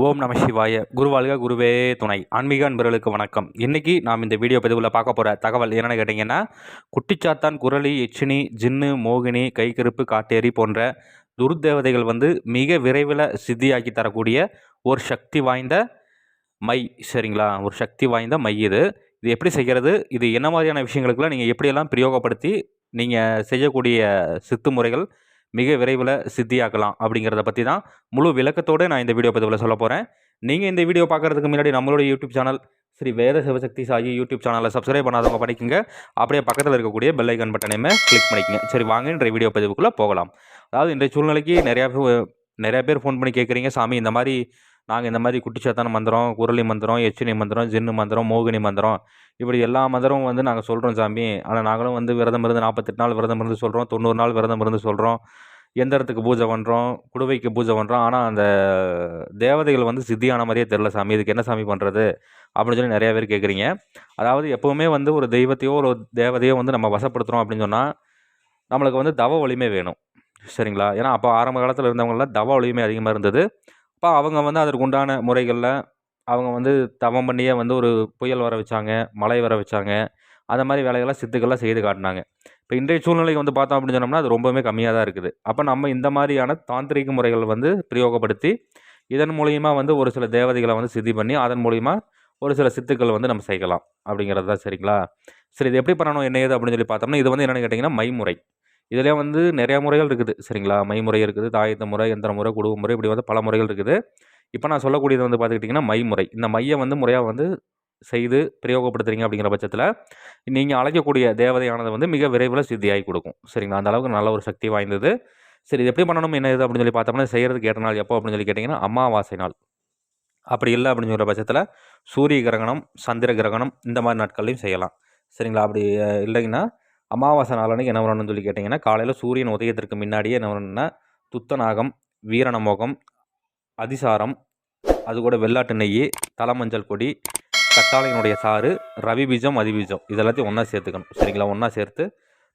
ஓம் நம சிவாய. குருவாழ்க குருவே துணை. ஆன்மீக அன்பர்களுக்கு வணக்கம். இன்றைக்கி நாம் இந்த வீடியோ பதிவில் பார்க்க போகிற தகவல் என்னென்னு கேட்டிங்கன்னா குட்டிச்சாத்தான் குரளி எச்சினி ஜின்னு மோகினி கைகருப்பு காட்டேரி போன்ற துர்தேவதைகள் வந்து மிக விரைவில் சித்தியாக்கி தரக்கூடிய ஒரு சக்தி வாய்ந்த மை சரிங்களா? ஒரு சக்தி வாய்ந்த மை இது. இது எப்படி செய்கிறது? இது என்ன மாதிரியான விஷயங்களுக்கெல்லாம் நீங்கள் எப்படியெல்லாம் பிரயோகப்படுத்தி நீங்கள் செய்யக்கூடிய சித்து முறைகள் மிக விரைவில் சித்தியாக்கலாம் அப்படிங்கிறத பற்றி தான் முழு விளக்கத்தோடு நான் இந்த வீடியோ பதிவில் சொல்ல போகிறேன் நீங்கள் இந்த வீடியோ பார்க்குறதுக்கு முன்னாடி நம்மளுடைய YouTube channel Sri Veda Sivasakthi Sai YouTube சேனலை சப்ஸ்கிரைப் பண்ணாதவங்க பண்ணிக்கோங்க அப்படியே பக்கத்தில் இருக்கக்கூடிய பெல் ஐக்கன் பட்டனையுமே கிளிக் பண்ணிக்கங்க. சரி வாங்க இன்றைய வீடியோ பதிவுக்குள்ளே போகலாம். அதாவது இன்றைய சூழ்நிலைக்கு நிறையா நிறையா பேர் ஃபோன் பண்ணி கேட்குறீங்க சாமி இந்த மாதிரி நாங்கள் இந்த மாதிரி குட்டிச்சாத்தான மந்திரம் குரலி மந்திரம் எச்சினி மந்திரம் ஜின்னு மந்திரம் மோகினி மந்திரம் இப்படி எல்லா மந்திரமும் வந்து நாங்கள் சொல்கிறோம் சாமி. ஆனால் நாங்களும் வந்து விரதம் இருந்து நாற்பத்தெட்டு நாள் விரதம் இருந்து சொல்கிறோம் தொண்ணூறு நாள் விரதம் இருந்து சொல்கிறோம் எந்திரத்துக்கு பூஜை பண்ணுறோம் குடுவைக்கு பூஜை பண்ணுறோம் ஆனால் அந்த தேவதைகள் வந்து சித்தியான மாதிரியே தெரில சாமி இதுக்கு என்ன சாமி பண்ணுறது அப்படின்னு சொல்லி நிறையா பேர் கேட்குறீங்க அதாவது எப்போவுமே வந்து ஒரு தெய்வத்தையோ ஒரு தேவதையோ வந்து நம்ம வசப்படுத்துகிறோம் அப்படின்னு சொன்னால் நம்மளுக்கு வந்து தவ வலிமை வேணும். சரிங்களா? ஏன்னா அப்போ ஆரம்ப காலத்தில் இருந்தவங்களாம் தவ வலிமை அதிகமாக இருந்தது. அப்போ அவங்க வந்து அதற்கு உண்டான முறைகளில் அவங்க வந்து தவம் பண்ணியே வந்து ஒரு புயல் வர வச்சாங்க மழை வர வச்சாங்க. அந்த மாதிரி வேலைகள்லாம் சித்துக்கள்லாம் செய்து காட்டினாங்க. இப்போ இன்றைய சூழ்நிலைக்கு வந்து பார்த்தோம் அப்படின்னு சொன்னோம்னா அது ரொம்பவுமே கம்மியாக தான் இருக்குது. அப்போ நம்ம இந்த மாதிரியான தாந்திரிக முறைகள் வந்து பிரயோகப்படுத்தி இதன் மூலியமாக வந்து ஒரு சில தேவதைகளை வந்து சித்தி பண்ணி அதன் மூலிமா ஒரு சில சித்துக்கள் வந்து நம்ம செய்யலாம் அப்படிங்கிறது தான் சரிங்களா? சரி இது எப்படி பண்ணணும் என்ன ஏது அப்படின்னு சொல்லி பார்த்தோம்னா இது வந்து என்னென்னு கேட்டிங்கன்னா மைமுறை. இதிலே வந்து நிறையா முறைகள் இருக்குது. சரிங்களா? மைமுறை இருக்குது தாயத்த முறை எந்திர முறை குடும்ப முறை இப்படி வந்து பல முறைகள் இருக்குது. இப்போ நான் சொல்லக்கூடியது வந்து பார்த்துக்கிட்டிங்கன்னா மைமுறை இந்த மையை வந்து முறையாக வந்து செய்து பிரயோகப்படுத்துறீங்க அப்படிங்கிற பட்சத்தில் நீங்கள் அழைக்கக்கூடிய தேவதையானது வந்து மிக விரைவில் சித்தியாகி கொடுக்கும். சரிங்களா? அந்த அளவுக்கு நல்ல ஒரு சக்தி வாய்ந்தது. சரி இது எப்படி பண்ணணும்? என்ன இது? அப்படின்னு சொல்லி பார்த்தோம்னா செய்கிறதுக்கு ஏற்ற நாள் எப்போ? அப்படின்னு சொல்லி கேட்டிங்கன்னா அமாவாசை நாள். அப்படி இல்லை அப்படின்னு சொல்கிற பட்சத்தில் சூரிய கிரகணம் சந்திர கிரகணம் இந்த மாதிரி நாட்கள்லையும் செய்யலாம். சரிங்களா? அப்படி இல்லைங்கன்னா அமாவாசை நாளனுக்கு என்ன பண்ணணும்னு சொல்லி கேட்டிங்கன்னா காலையில் சூரியன் உதயத்திற்கு முன்னாடியே என்ன பண்ணணும்னா துத்தநாகம் வீரணமோகம் அதிசாரம் அது கூட வெள்ளாட்டு நெய் தலைமஞ்சள் கொடி கத்தாழையினுடைய சாறு ரவி பீஜம் அதிபீஜம் இதெல்லாத்தையும் ஒன்றா சேர்த்துக்கணும். சரிங்களா? ஒன்றா சேர்த்து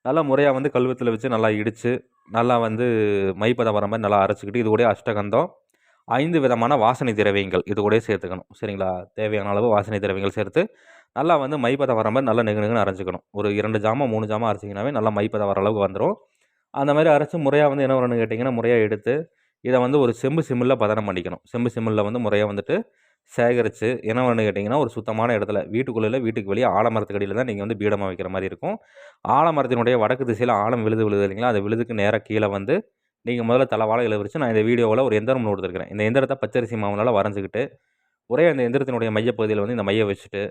நல்லா முறையாக வந்து கல்வத்தில் வச்சு நல்லா இடித்து நல்லா வந்து மைப்பதம் வர மாதிரி நல்லா அரைச்சிக்கிட்டு இது கூட அஷ்டகந்தம் ஐந்து விதமான வாசனை திரவியங்கள். இது கூட சேர்த்துக்கணும். சரிங்களா? தேவையான அளவு வாசனை திரவியங்கள் சேர்த்து நல்லா வந்து மைப்பதம் வர மாதிரி நல்லா நெகு நெகுன்னு அரைச்சிக்கணும் ஒரு இரண்டு ஜாமான் மூணு ஜாமான் அரைச்சிங்கனாவே நல்லா மைப்பதம் வர அளவுக்கு வந்துடும் அந்த மாதிரி அரைச்சி முறையாக வந்து என்ன வரணும்னு கேட்டிங்கன்னா முறையாக எடுத்து இதை வந்து ஒரு செம்பு சிம்மில் பதனம் பண்ணிக்கணும். செம்பு சிம்மில் வந்து முறையாக வந்துட்டு சேகரித்து என்ன பண்ணு கேட்டிங்கன்னா ஒரு சுத்தமான இடத்துல வீட்டுக்குள்ளே வீட்டுக்கு வெளியே ஆலமரத்துக்கு அடியில் தான் நீங்கள் வந்து பீடமாக வைக்கிற மாதிரி இருக்கும். ஆலமரத்தினுடைய வடக்கு திசையில் ஆழம் விழுது விழுது இல்லைங்களா? அந்த விழுதுக்கு நேராக கீழே வந்து நீங்கள் முதல்ல தலை வாழை நான் இந்த வீடியோவில் ஒரு எந்திரம் கொடுத்துருக்கிறேன். இந்த எந்திரத்தை பச்சரிசி மாவுனால் வரைஞ்சிக்கிட்டு ஒரே அந்த எந்திரத்தினுடைய மையப்பகுதியில் வந்து இந்த மையம் வச்சுட்டு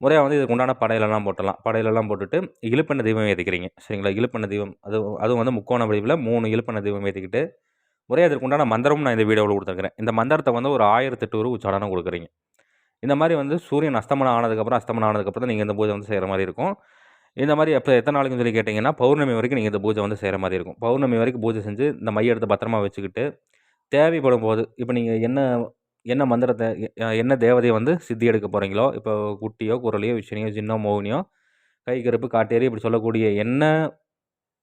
முறையாக வந்து இதுக்கு உண்டான படையிலெல்லாம் போட்டலாம். படையிலெல்லாம் போட்டுட்டு இழுப்பெண்ண தெய்வம் ஏற்றிக்கிறீங்க சரிங்களா? இழுப்பெண்ண தெய்வம். அது அதுவும் வந்து முக்கோண வடிவில் மூணு இழுப்பெண்ண தெய்வம் ஏற்றிக்கிட்டு முறையாக அதற்கு உண்டான மந்திரமும் நான் இந்த வீடியோவில் கொடுத்துருக்கிறேன். இந்த மந்திரத்தை வந்து ஒரு ஆயிரத்தெட்டு ஒரு உச்சாடனம் கொடுக்குறீங்க. இந்த மாதிரி வந்து சூரியன் அஸ்தமனம் ஆனதுக்கப்புறம் அஸ்தமனம் ஆனதுக்கப்புறம் தான் நீங்கள் இந்த பூஜை வந்து செய்கிற மாதிரி இருக்கும். இந்த மாதிரி எப்போ எத்தனை நாளைக்குன்னு சொல்லி கேட்டிங்கன்னா பௌர்ணமி வரைக்கும் நீங்கள் இந்த பூஜை வந்து செய்கிற மாதிரி இருக்கும். பௌர்ணமி வரைக்கும் பூஜை செஞ்சு இந்த மையத்தை பத்திரமா வச்சுக்கிட்டு தேவைப்படும் போது இப்போ நீங்கள் என்ன என்ன மந்திரத்தை என்ன தேவதையை வந்து சித்தி எடுக்க போகிறீங்களோ இப்போ குட்டியோ குரலையோ விஷனியோ ஜின்னோ மோகினியோ கை கருப்பு காட்டேரி இப்படி சொல்லக்கூடிய என்ன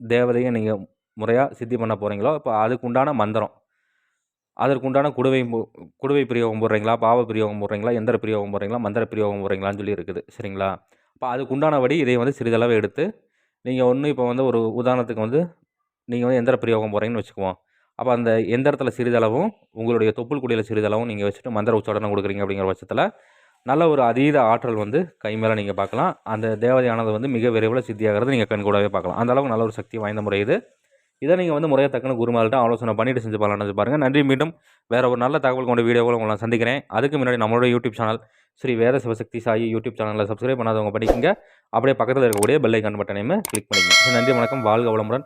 தேவதையை நீங்கள் முறையாக சித்தி பண்ண போகிறீங்களோ இப்போ அதுக்குண்டான மந்திரம். அதற்கு உண்டான குடுவை குடுவை பிரயோகம் போடுறீங்களா பாவ பிரயோகம் போடுறீங்களா எந்திர பிரயோகம் போடுறீங்களா மந்திர பிரயோகம் போடுறீங்களான்னு சொல்லி இருக்குது. சரிங்களா? அப்போ அதுக்குண்டானபடி இதை வந்து சிறிதளவு எடுத்து நீங்கள் ஒன்று இப்போ வந்து ஒரு உதாரணத்துக்கு வந்து நீங்கள் வந்து எந்திர பிரயோகம் போகிறீங்கன்னு வச்சுக்குவோம். அப்போ அந்த எந்திரத்தில் சிறிதளவும் உங்களுடைய தொப்புள் குடியில் சிறிதளவும் நீங்கள் வச்சுட்டு மந்திர உச்சாடனம் கொடுக்குறீங்க அப்படிங்கிற பட்சத்தில் நல்ல ஒரு அதீத ஆற்றல் வந்து கை மேலே நீங்கள் பார்க்கலாம். அந்த தேவதையானது வந்து மிக விரைவில் சித்தியாகிறது நீங்கள் கண் கூடவே பார்க்கலாம். அந்த அளவுக்கு நல்ல ஒரு சக்தி வாய்ந்த முறை இது. இதை நீங்கள் வந்து முறையாக தக்கன குருமாள்கிட்ட ஆலோசனை பண்ணிட்டு செஞ்சு பார்க்கலாம்னு பாருங்கள் நன்றி மீண்டும் வேறு ஒரு நல்ல தகவல் கொண்ட வீடியோவில் உங்களை சந்திக்கிறேன். அதுக்கு முன்னாடி நம்மளோட YouTube channel Sri Veda Sivasakthi Sai YouTube சேனலில் சப்ஸ்கிரைப் பண்ணாதவங்க படிக்குங்க. அப்படியே பக்கத்தில் இருக்கக்கூடிய பெல்லை கண் பட்டனையுமே கிளிக் பண்ணிக்கோங்க. நன்றி வணக்கம். வாழ்க வளமுடன்.